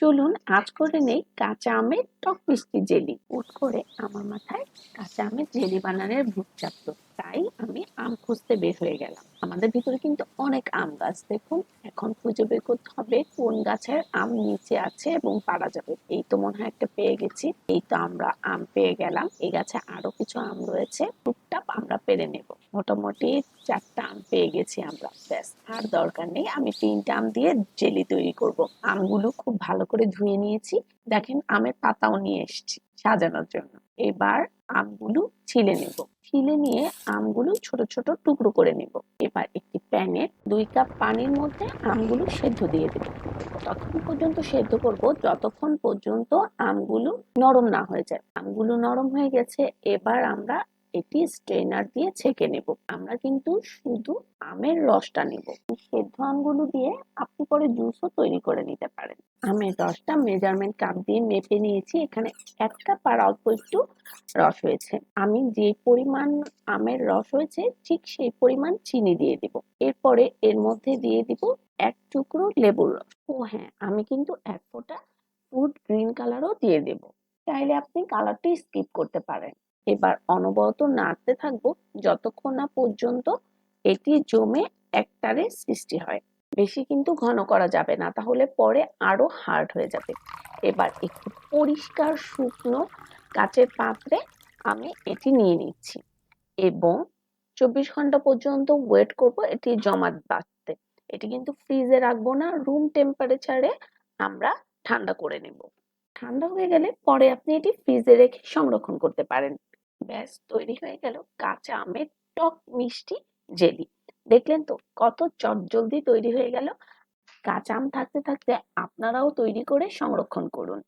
চলুন আজ করে নেই কাঁচা আমের টক মিষ্টি জেলি। হুট করে আমার মাথায় কাঁচা আমের জেলি বানানোর ভূত চাপতো তাই আমি আম খুঁজতে বের হয়ে গেলাম। আমাদের ভিতরে কিন্তু অনেক আম গাছ। দেখুন, এখন খুঁজে বের করতে হবে কোন গাছের আম নিচে আছে এবং পারা যাবে। এই তো মনে হয় একটা পেয়ে গেছি। এই তো আমরা আম পেয়ে গেলাম। এই গাছে আরও কিছু আম রয়েছে। টুকটাক আমরা পেরে নেব। মোটামুটি চারটা আম পেয়ে গেছি আমরা। ব্যাস, আর দরকার নেই, আমি তিনটা আম দিয়ে জেলি তৈরি করব। আমগুলো খুব ভালো করে ধুয়ে নিয়েছি। দেখেন, আমের পাতাও নিয়ে এসেছি সাজানোর জন্য। এবার আমগুলো ছিলে নেব। ছিলে নিয়ে আমগুলো ছোট ছোট টুকরো করে নেব। এবার একটি প্যানে দুই কাপ পানির মধ্যে আমগুলো সেদ্ধ দিয়ে দেব। ততক্ষণ পর্যন্ত সেদ্ধ করব, যতক্ষণ পর্যন্ত আমগুলো নরম না হয়ে যায়। আমগুলো নরম হয়ে গেছে, এবার আমরা এটি স্ট্রেনার দিয়ে ছেঁকে নেব। আমরা কিন্তু শুধু আমের রসটা নেব। সেদ্ধ আমগুলো দিয়ে আপনি পরে জুসও তৈরি করে নিতে পারেন। আমের রসটা মেজারমেন্ট কাপ দিয়ে মেপে নিয়েছি। এখানে এক কাপ আর অল্প একটু রস হয়েছে। আমি যে পরিমাণ আমের রস হয়েছে, ঠিক সেই পরিমাণ চিনি দিয়ে দিব। এরপরে এর মধ্যে দিয়ে দিব এক টুকরো লেবুর রস। ও হ্যাঁ আমি কিন্তু এক ফোঁটা ফুড গ্রিন কালারও দিয়ে দেব। চাইলে আপনি কালারটি স্কিপ করতে পারেন। এবার অনবরত নাড়তে থাকব যতক্ষণ না পর্যন্ত এটি জমে একটারে সৃষ্টি হয়। বেশি কিন্তু ঘন করা যাবে না, তাহলে পরে আরও হার্ড হয়ে যাবে। এবার একটু পরিষ্কার শুকনো কাচের পাত্রে আমি এটি নিয়ে নিচ্ছি এবং চব্বিশ ঘণ্টা পর্যন্ত ওয়েট করব এটি জমা বাঁধতে। এটি কিন্তু ফ্রিজে রাখব না রুম টেম্পারেচারে আমরা ঠান্ডা করে নেব। ঠান্ডা হয়ে গেলে পরে আপনি এটি ফ্রিজে রেখে সংরক্ষণ করতে পারেন। ব্যাস তৈরি হয়ে গেল কাঁচা আমের টক মিষ্টি জেলি। দেখলেন তো কত চটজলদি তৈরি হয়ে গেল। কাঁচা আম থাকতে থাকতে আপনারাও তৈরি করে সংরক্ষণ করুন।